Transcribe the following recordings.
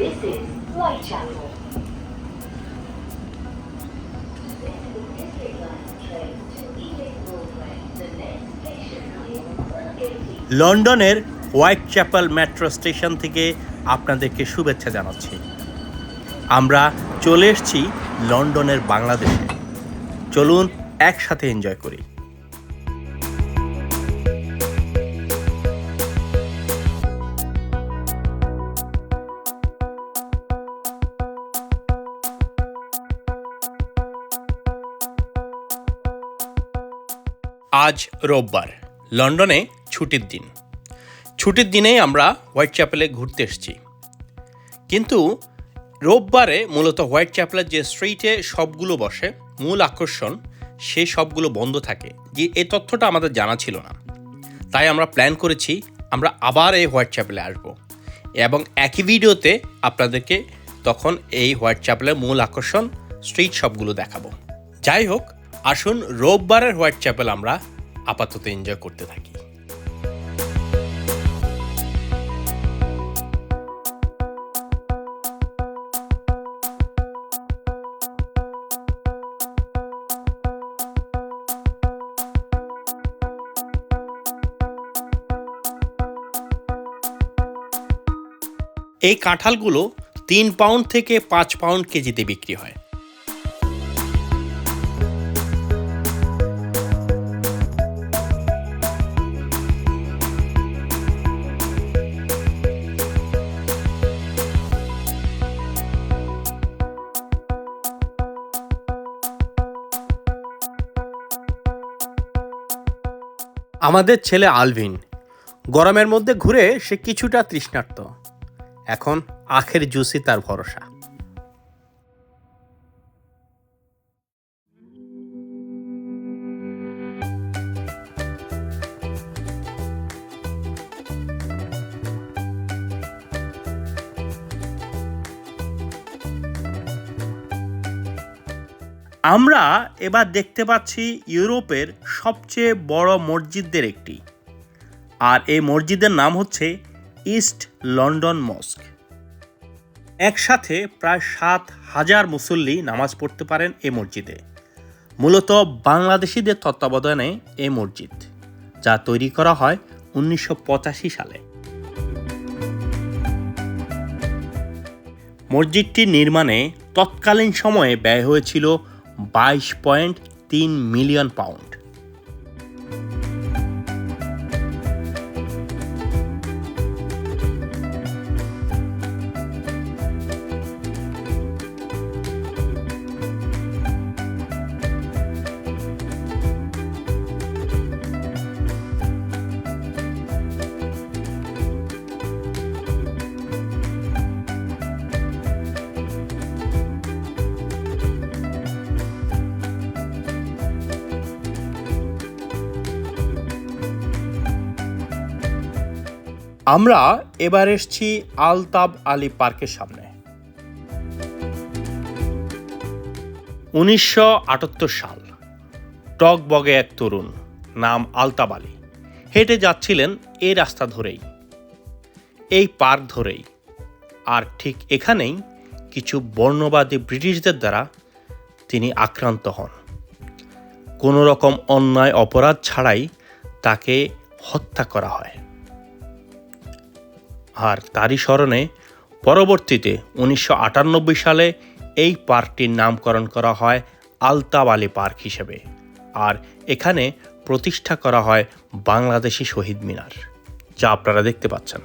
This is Hill লন্ডনের Whitechapel metro station থেকে আপনাদেরকে শুভেচ্ছা জানাচ্ছি আমরা চলে এসেছি লন্ডনের বাংলাদেশে চলুন একসাথে এনজয় করি আজ রোববার, লন্ডনে ছুটির দিন। ছুটির দিনেই আমরা হোয়াইট চ্যাপেলে ঘুরতে এসেছি। কিন্তু রোববারে মূলত হোয়াইট চ্যাপেলের যে স্ট্রিটে সবগুলো বসে, মূল আকর্ষণ সেই সবগুলো বন্ধ থাকে, যে এই তথ্যটা আমাদের জানা ছিল না। তাই আমরা প্ল্যান করেছি, আমরা আবার এই হোয়াইট চ্যাপেলে আসব। এবং একই ভিডিওতে আপনাদেরকে তখন এই হোয়াইট চ্যাপেলের মূল আকর্ষণ, স্ট্রিট সবগুলো দেখাবো। যাই হোক আসুন রোববারের হোয়াইট চ্যাপেল আমরা আপাতত এনজয় করতে থাকি। এই কাঁঠালগুলো তিন পাউন্ড থেকে পাঁচ পাউন্ড কেজিতে বিক্রি হয়। আমাদের ছেলে আলভিন। গরমের মধ্যে ঘুরে সে কিছুটা তৃষ্ণার্ত। এখন আখের জুসি তার ভরসা। আমরা এবার দেখতে পাচ্ছি ইউরোপের সবচেয়ে বড় মসজিদদের একটি। আর এই মসজিদের নাম হচ্ছে ইস্ট লন্ডন মস্ক। একসাথে প্রায় সাত হাজার মুসল্লি নামাজ পড়তে পারেন এই মসজিদে। মূলত বাংলাদেশিদের তত্ত্বাবধানে এই মসজিদ, যা তৈরি করা হয় উনিশশো পঁচাশি সালে। মসজিদটি নির্মাণে তৎকালীন সময়ে ব্যয় হয়েছিল বাইশ পয়েন্ট তিন মিলিয়ন পাউন্ড। আমরা এবার এসছি আলতাব আলী পার্কের সামনে। উনিশশো আটাত্তর সাল টক বগে এক তরুণ নাম আলতাব আলী হেঁটে যাচ্ছিলেন এই রাস্তা ধরেই, এই পার্ক ধরেই। আর ঠিক এখানেই কিছু বর্ণবাদী ব্রিটিশদের দ্বারা তিনি আক্রান্ত হন। কোনো রকম অন্যায় অপরাধ ছাড়াই তাকে হত্যা করা হয়। আর তারই স্মরণে পরবর্তীতে উনিশশো আটানব্বই সালে এই পার্কটির নামকরণ করা হয় আলতাব আলী পার্ক হিসেবে আর এখানে প্রতিষ্ঠা করা হয় বাংলাদেশি শহীদ মিনার, যা আপনারা দেখতে পাচ্ছেন।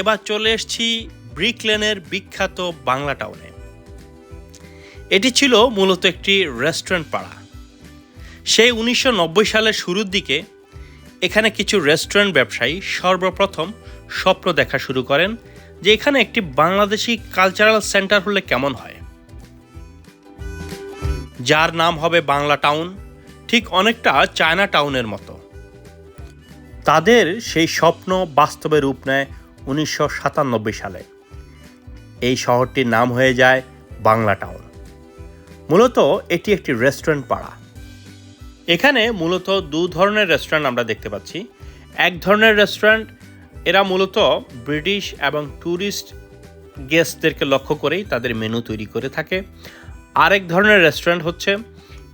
এবার চলে এসেছি ব্রিক লেনের বিখ্যাত বাংলা টাউনে। এটি ছিল মূলত একটি রেস্টুরেন্ট পাড়া। সেই উনিশশো নব্বই সালের শুরুর দিকে এখানে কিছু রেস্টুরেন্ট ব্যবসায়ী সর্বপ্রথম স্বপ্ন দেখা শুরু করেন যে এখানে একটি বাংলাদেশি কালচারাল সেন্টার হলে কেমন হয়। যার নাম হবে বাংলা টাউন, ঠিক অনেকটা চায়না টাউনের মতো। তাদের সেই স্বপ্ন বাস্তবে রূপ নেয় উনিশশো সাতানব্বই সালে। এই শহরটির নাম হয়ে যায় বাংলা টাউন। মূলত এটি একটি রেস্টুরেন্ট পাড়া। এখানে মূলত দু ধরনের রেস্টুরেন্ট আমরা দেখতে পাচ্ছি। এক ধরনের রেস্টুরেন্ট, এরা মূলত ব্রিটিশ এবং ট্যুরিস্ট গেস্টদেরকে লক্ষ্য করেই তাদের মেনু তৈরি করে থাকে। আরেক ধরনের রেস্টুরেন্ট হচ্ছে,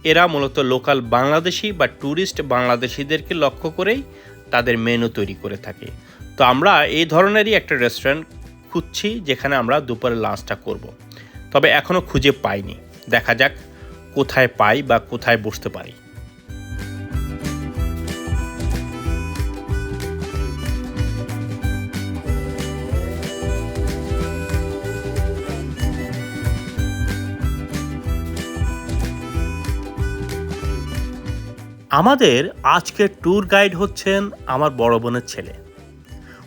এরা মূলত লোকাল বাংলাদেশি বা ট্যুরিস্ট বাংলাদেশিদেরকে লক্ষ্য করেই তাদের মেনু তৈরি করে থাকে। তো আমরা এই ধরনেরই একটা রেস্টুরেন্ট খুঁজছি, যেখানে আমরা দুপুরে লাঞ্চটা করব। তবে এখনও খুঁজে পাইনি। দেখা যাক কোথায় পাই বা কোথায় বসতে পারি। আমাদের আজকের ট্যুর গাইড হচ্ছেন আমার বড় বোনের ছেলে।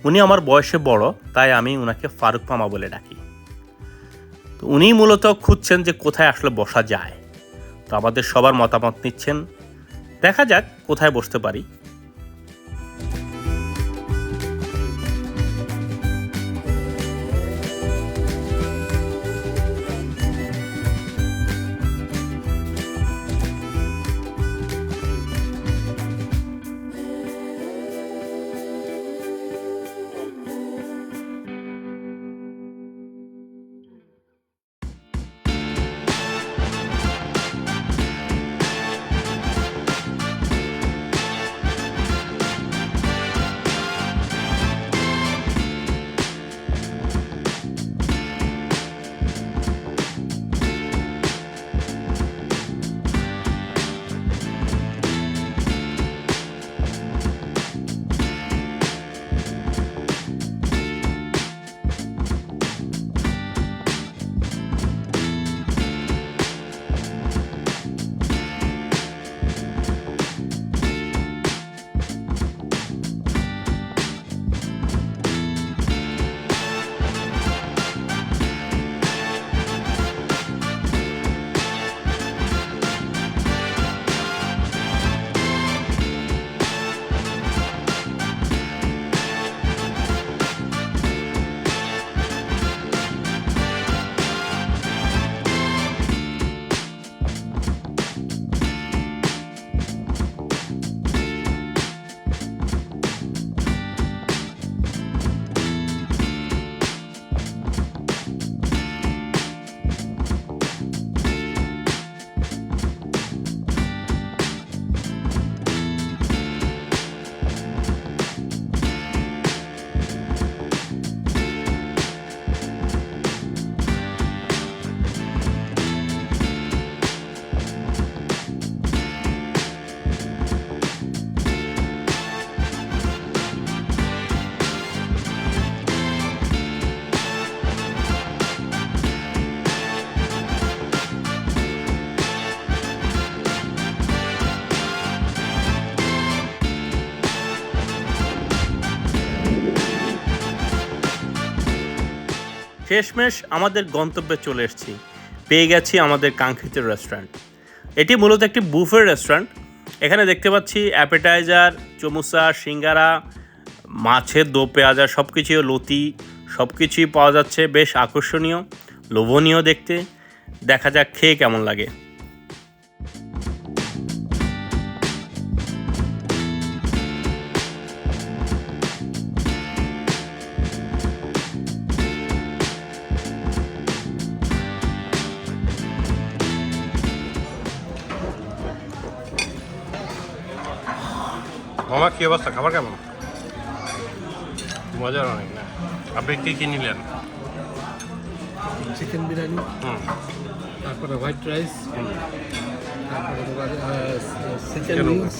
উনি আমার বয়সে বড়, তাই আমি ওনাকে ফারুক মামা বলে ডাকি। তো উনি মূলত খুঁজছেন যে কোথায় আসলে বসা যায়। তো আমাদের সবার মতামত নিচ্ছেন। দেখা যাক কোথায় বসতে পারি। শেষমেশ আমাদের গন্তব্যে চলে এসেছি। পেয়ে গেছি আমাদের কাঙ্ক্ষিত রেস্টুরেন্ট এটি মূলত একটি বুফের রেস্টুরেন্ট এখানে দেখতে পাচ্ছি অ্যাপেটাইজার চমুসা, সিঙ্গারা, মাছের দো পেঁয়াজা সব কিছুই লতি সব কিছুই পাওয়া যাচ্ছে। বেশ আকর্ষণীয়, লোভনীয় দেখতে। দেখা যাক খেয়ে কেমন লাগে। মামা কি অবস্থা? খাবার কেমন? মজার অনেক না? আপনি কি কি নিলেন? চিকেন বিরিয়ানি হুম। তারপরে হোয়াইট রাইস তারপরে চিকেন উইংস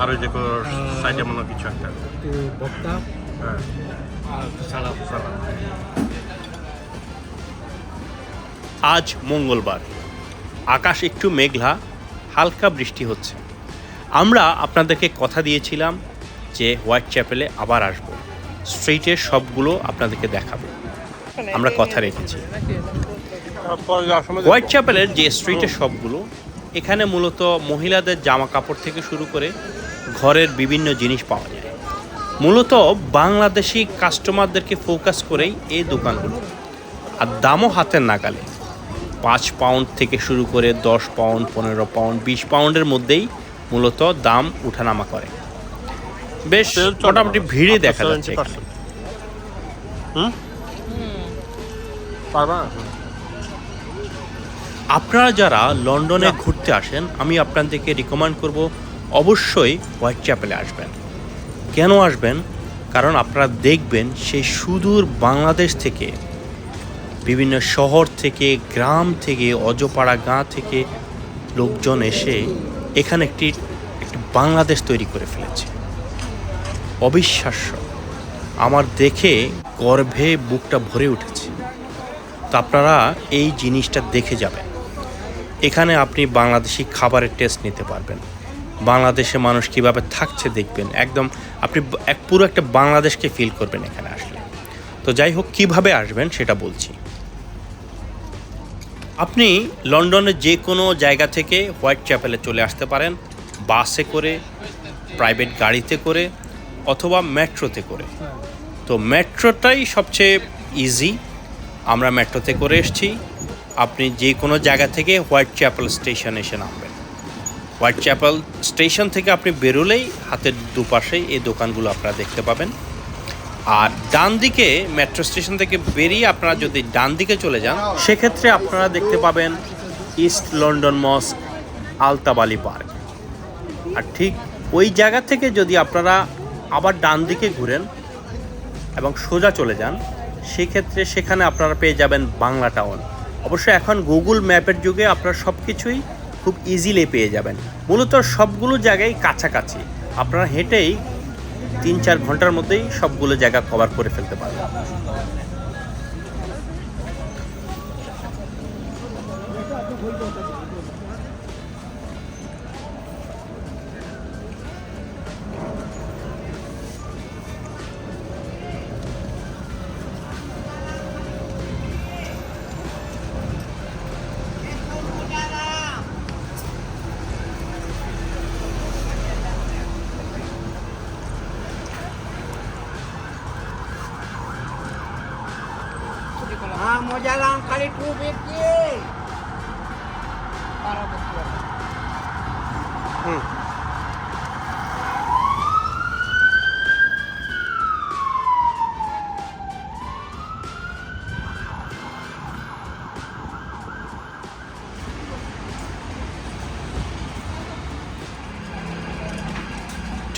আর ওই যে সাইডে মনে কিছু একটা? হ্যাঁ। আর সালাদ। সালাদ। আজ মঙ্গলবার। আকাশ একটু মেঘলা হালকা বৃষ্টি হচ্ছে। আমরা আপনাদেরকে কথা দিয়েছিলাম যে হোয়াইট চ্যাপেলে আবার আসব। স্ট্রিটের সবগুলো আপনাদেরকে দেখাবো। আমরা কথা রেখেছি। হোয়াইট চ্যাপেলের যে স্ট্রিটের সবগুলো, এখানে মূলত মহিলাদের জামা কাপড় থেকে শুরু করে ঘরের বিভিন্ন জিনিস পাওয়া যায়। মূলত বাংলাদেশি কাস্টমারদেরকে ফোকাস করেই এই দোকানগুলো। আর দামও হাতের নাগালে। পাঁচ পাউন্ড থেকে শুরু করে দশ পাউন্ড, পনেরো পাউন্ড, বিশ পাউন্ডের মধ্যেই মূলত দাম উঠানামা করে। বেশ মোটামুটি ভিড়ে দেখা যাচ্ছে 70% এখানে। হুম? পারবা আপনারা যারা লন্ডনে ঘুরতে আসেন আমি আপনাদেরকে রিকমেন্ড করব অবশ্যই হোয়াইট চ্যাপেলে আসবেন। কেন আসবেন? কারণ আপনারা দেখবেন সেই সুদূর বাংলাদেশ থেকে বিভিন্ন শহর থেকে গ্রাম থেকে অজপাড়া গাঁ থেকে লোকজন এসে এখানে একটি একটি বাংলাদেশ তৈরি করে ফেলেছে। অবিশ্বাস্য। আমার দেখে গর্ভে বুকটা ভরে উঠেছে। তো আপনারা এই জিনিসটা দেখে যাবেন। এখানে আপনি বাংলাদেশি খাবারের টেস্ট নিতে পারবেন। বাংলাদেশে মানুষ কীভাবে থাকছে দেখবেন। একদম আপনি এক, পুরো একটা বাংলাদেশকে ফিল করবেন এখানে আসলে। তো যাই হোক, কীভাবে আসবেন সেটা বলছি। আপনি লন্ডনের যে কোনো জায়গা থেকে হোয়াইট চ্যাপেলে চলে আসতে পারেন, বাসে করে, প্রাইভেট গাড়িতে করে, অথবা মেট্রোতে করে। তো মেট্রোটাই সবচেয়ে ইজি আমরা মেট্রোতে করে এসেছি। আপনি যে কোনো জায়গা থেকে হোয়াইট চ্যাপেল স্টেশন এসে নামবেন। হোয়াইট চ্যাপেল স্টেশন থেকে আপনি বেরোলেই হাতের দুপাশেই এই দোকানগুলো আপনারা দেখতে পাবেন। আর ডান দিকে মেট্রো স্টেশন থেকে বেরিয়ে আপনারা যদি ডান দিকে চলে যান, সেক্ষেত্রে আপনারা দেখতে পাবেন east London mosque Altab Ali park আর ঠিক ওই জায়গা থেকে যদি আপনারা আবার ডান দিকে ঘুরেন এবং সোজা চলে যান, সেক্ষেত্রে সেখানে আপনারা পেয়ে যাবেন বাংলা টাউন অবশ্য এখন গুগল ম্যাপের যুগে আপনারা সব কিছুই খুব ইজিলি পেয়ে যাবেন। মূলত সবগুলো জায়গায় কাছাকাছি। আপনারা হেঁটেই তিন চার ঘণ্টার মধ্যেই সবগুলো জায়গা কভার করে ফেলতে পারবেন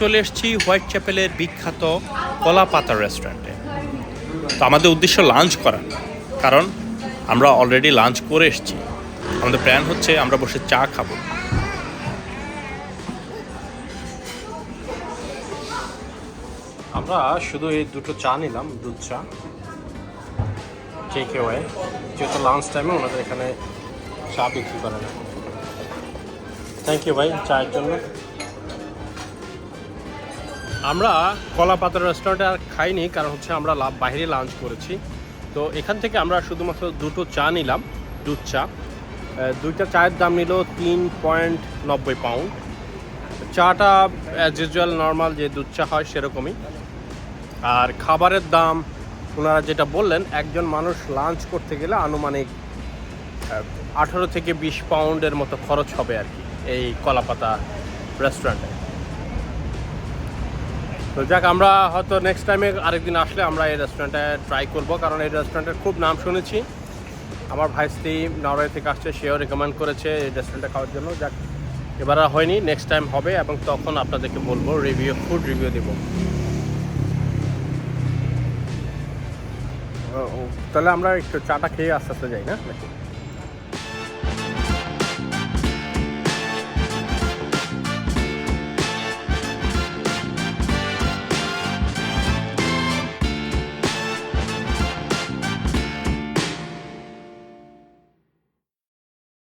চলে এসেছি হোয়াইট চ্যাপেলের বিখ্যাত কলা পাতা রেস্টুরেন্টে। তো আমাদের উদ্দেশ্য লাঞ্চ করা, কারণ আমরা অলরেডি লাঞ্চ করে এসেছি। আমাদের প্ল্যান হচ্ছে আমরা বসে চা খাব। আমরা শুধু এই দুটো চা নিলাম, দুধ চা। টেক ওয়ে যেহেতু লাঞ্চ টাইমে ওনাদের এখানে চা বিক্রি করে না থ্যাংক ইউ ভাই, চায়ের জন্য। আমরা কলা পাতার রেস্টুরেন্টে আর খাইনি, কারণ হচ্ছে আমরা বাইরে লাঞ্চ করেছি। তো এখান থেকে আমরা শুধুমাত্র দুটো চা নিলাম, দুধ চা। দুইটা চায়ের দাম নিল তিন পয়েন্ট নব্বই পাউন্ড চাটা অ্যাজ ইউজুয়াল নর্মাল যে দুধ চা হয় সেরকমই। আর খাবারের দাম ওনারা যেটা বললেন, একজন মানুষ লাঞ্চ করতে গেলে আনুমানিক আঠারো থেকে বিশ পাউন্ডের মতো খরচ হবে আর কি এই কলাপাতা রেস্টুরেন্টে তো যাক, আমরা হয়তো নেক্সট টাইমে আরেকদিন আসলে আমরা এই রেস্টুরেন্টে ট্রাই করব, কারণ এই রেস্টুরেন্টের খুব নাম শুনেছি। আমার ভাইস্তি নরওয়ে থেকে আসছে, সেও রেকমেন্ড করেছে এই রেস্টুরেন্টে খাওয়ার জন্য। যাক, এবার আর হয়নি নেক্সট টাইম হবে এবং তখন আপনাদেরকে বলব রিভিউ ফুড রিভিউ দেবো। তাহলে আমরা একটু চাটা খেয়ে আস্তে আস্তে যাই না, নাকি?